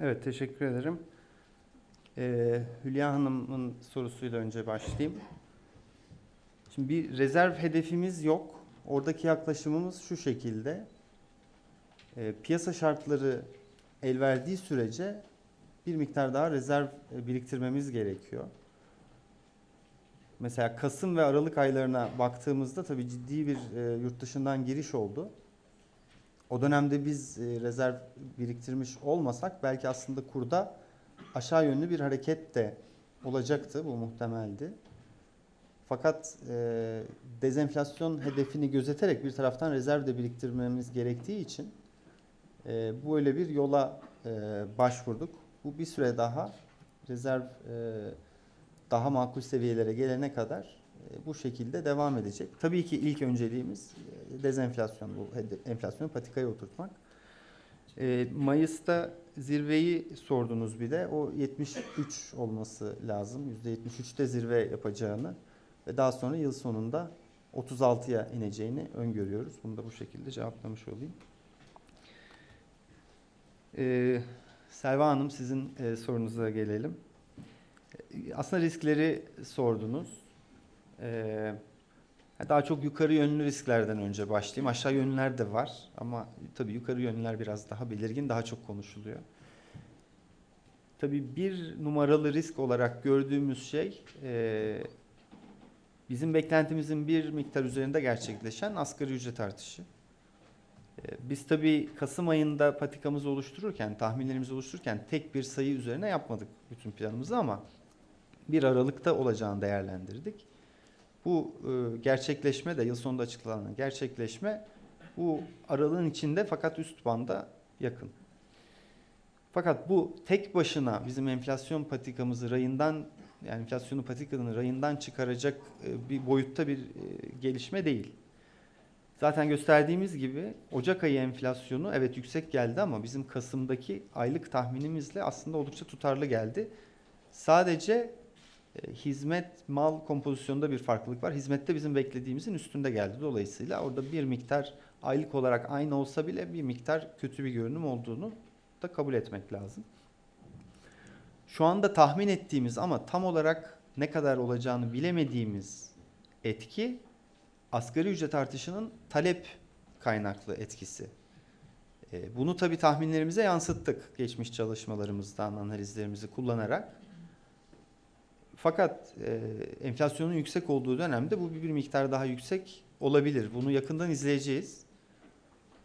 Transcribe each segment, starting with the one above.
Evet, teşekkür ederim. Ee, Hülya Hanım'ın sorusuyla önce başlayayım. Şimdi bir rezerv hedefimiz yok. Oradaki yaklaşımımız şu şekilde. Ee, piyasa şartları el verdiği sürece bir miktar daha rezerv e, biriktirmemiz gerekiyor. Mesela Kasım ve Aralık aylarına baktığımızda tabii ciddi bir e, yurt dışından giriş oldu. O dönemde biz e, rezerv biriktirmiş olmasak belki aslında kurda aşağı yönlü bir hareket de olacaktı. Bu muhtemeldi. Fakat e, dezenflasyon hedefini gözeterek bir taraftan rezerv de biriktirmemiz gerektiği için e, böyle bir yola e, başvurduk. Bu bir süre daha rezerv e, daha makul seviyelere gelene kadar e, bu şekilde devam edecek. Tabii ki ilk önceliğimiz e, dezenflasyon, bu enflasyonu patikaya oturtmak. E, Mayıs'ta zirveyi sordunuz bir de. O 73 olması lazım. %73'te zirve yapacağını ve daha sonra yıl sonunda 36'ya ineceğini öngörüyoruz. Bunu da bu şekilde cevaplamış olayım. E, Selva Hanım sizin e, sorunuza gelelim. Aslında riskleri sordunuz. Ee, daha çok yukarı yönlü risklerden önce başlayayım. Aşağı yönlüler de var ama tabii yukarı yönlüler biraz daha belirgin, daha çok konuşuluyor. Tabii bir numaralı risk olarak gördüğümüz şey e, bizim beklentimizin bir miktar üzerinde gerçekleşen asgari ücret artışı. E, Biz tabii Kasım ayında patikamızı oluştururken, tahminlerimizi oluştururken tek bir sayı üzerine yapmadık bütün planımızı ama bir Aralık'ta olacağını değerlendirdik. Bu e, gerçekleşme de yıl sonunda açıklanan gerçekleşme bu aralığın içinde fakat üst banda yakın. Fakat bu tek başına bizim enflasyon patikamızı rayından yani enflasyonu patikanın rayından çıkaracak e, bir boyutta bir e, gelişme değil. Zaten gösterdiğimiz gibi Ocak ayı enflasyonu evet yüksek geldi ama bizim Kasım'daki aylık tahminimizle aslında oldukça tutarlı geldi. Sadece hizmet mal kompozisyonunda bir farklılık var. Hizmette bizim beklediğimizin üstünde geldi. Dolayısıyla orada bir miktar aylık olarak aynı olsa bile bir miktar kötü bir görünüm olduğunu da kabul etmek lazım. Şu anda tahmin ettiğimiz ama tam olarak ne kadar olacağını bilemediğimiz etki asgari ücret artışının talep kaynaklı etkisi. E, Bunu tabii tahminlerimize yansıttık geçmiş çalışmalarımızdan analizlerimizi kullanarak. Fakat e, enflasyonun yüksek olduğu dönemde bu bir, miktar daha yüksek olabilir. Bunu yakından izleyeceğiz.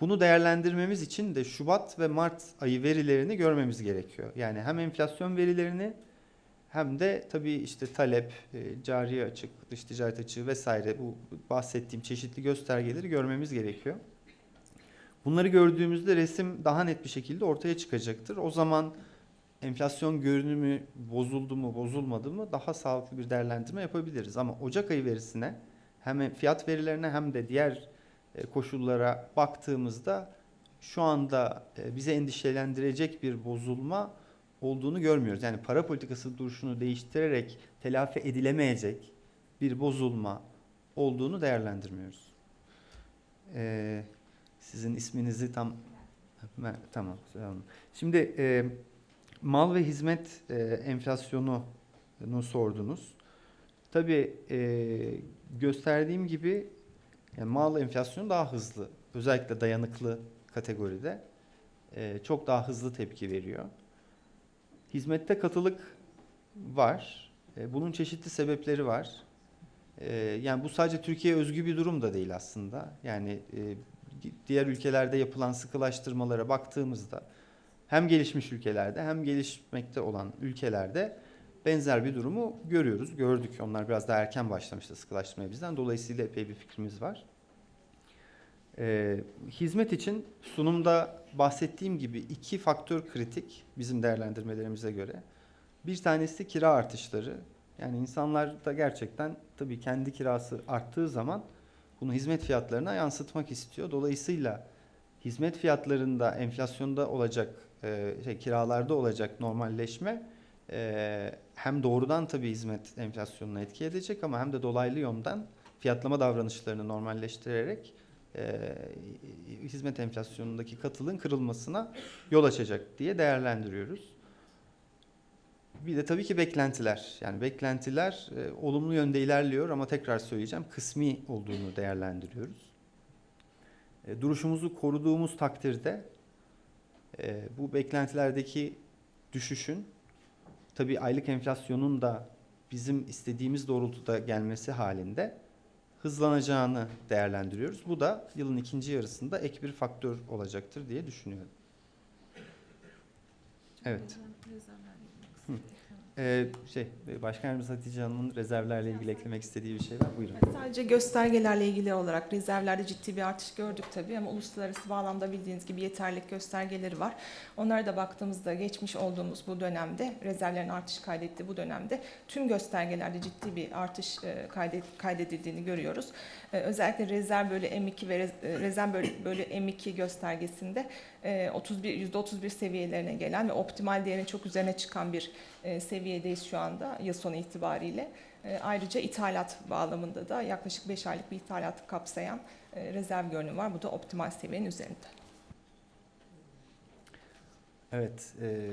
Bunu değerlendirmemiz için de Şubat ve Mart ayı verilerini görmemiz gerekiyor. Yani hem enflasyon verilerini hem de tabii işte talep, e, cari açık, dış ticaret açığı vesaire bu bahsettiğim çeşitli göstergeleri görmemiz gerekiyor. Bunları gördüğümüzde resim daha net bir şekilde ortaya çıkacaktır. O zaman enflasyon görünümü bozuldu mu, bozulmadı mı daha sağlıklı bir değerlendirme yapabiliriz. Ama Ocak ayı verisine hem fiyat verilerine hem de diğer e, koşullara baktığımızda şu anda e, bize endişelendirecek bir bozulma olduğunu görmüyoruz. Yani para politikası duruşunu değiştirerek telafi edilemeyecek bir bozulma olduğunu değerlendirmiyoruz. Ee, sizin isminizi tam tamam. Şimdi e, mal ve hizmet e, enflasyonunu sordunuz. Tabii e, gösterdiğim gibi yani mal enflasyonu daha hızlı. Özellikle dayanıklı kategoride e, çok daha hızlı tepki veriyor. Hizmette katılık var. E, bunun çeşitli sebepleri var. E, yani bu sadece Türkiye özgü bir durum da değil aslında. Yani e, diğer ülkelerde yapılan sıkılaştırmalara baktığımızda hem gelişmiş ülkelerde hem gelişmekte olan ülkelerde benzer bir durumu görüyoruz. Gördük. Onlar biraz daha erken başlamıştı sıkılaştırmaya bizden. Dolayısıyla epey bir fikrimiz var. Ee, hizmet için sunumda bahsettiğim gibi iki faktör kritik bizim değerlendirmelerimize göre. Bir tanesi kira artışları. Yani insanlar da gerçekten tabii kendi kirası arttığı zaman bunu hizmet fiyatlarına yansıtmak istiyor. Dolayısıyla hizmet fiyatlarında enflasyonda olacak, e, şey, kiralarda olacak normalleşme e, hem doğrudan tabii hizmet enflasyonuna etki edecek ama hem de dolaylı yönden fiyatlama davranışlarını normalleştirerek e, hizmet enflasyonundaki katılığın kırılmasına yol açacak diye değerlendiriyoruz. Bir de tabii ki beklentiler. Yani beklentiler e, olumlu yönde ilerliyor ama tekrar söyleyeceğim kısmi olduğunu değerlendiriyoruz. E, duruşumuzu koruduğumuz takdirde e, bu beklentilerdeki düşüşün tabii aylık enflasyonun da bizim istediğimiz doğrultuda gelmesi halinde hızlanacağını değerlendiriyoruz. Bu da yılın ikinci yarısında ek bir faktör olacaktır diye düşünüyorum. Evet. Ee, şey, Başkan Yardımcısı Hatice Hanım'ın rezervlerle ilgili eklemek istediği bir şey var. Buyurun. Sadece göstergelerle ilgili olarak rezervlerde ciddi bir artış gördük tabii ama uluslararası bağlamda bildiğiniz gibi yeterlilik göstergeleri var. Onlara da baktığımızda geçmiş olduğumuz bu dönemde rezervlerin artış kaydettiği bu dönemde tüm göstergelerde ciddi bir artış e, kaydedildiğini görüyoruz. E, Özellikle rezerv bölü M2 ve rez- e, rezerv bölü, bölü M2 göstergesinde e, 31 %31 seviyelerine gelen ve optimal değerin çok üzerine çıkan bir e, seviyedeyiz şu anda yıl sonu itibariyle. E, Ayrıca ithalat bağlamında da yaklaşık 5 aylık bir ithalatı kapsayan e, rezerv görünümü var. Bu da optimal seviyenin üzerinde. Evet. e,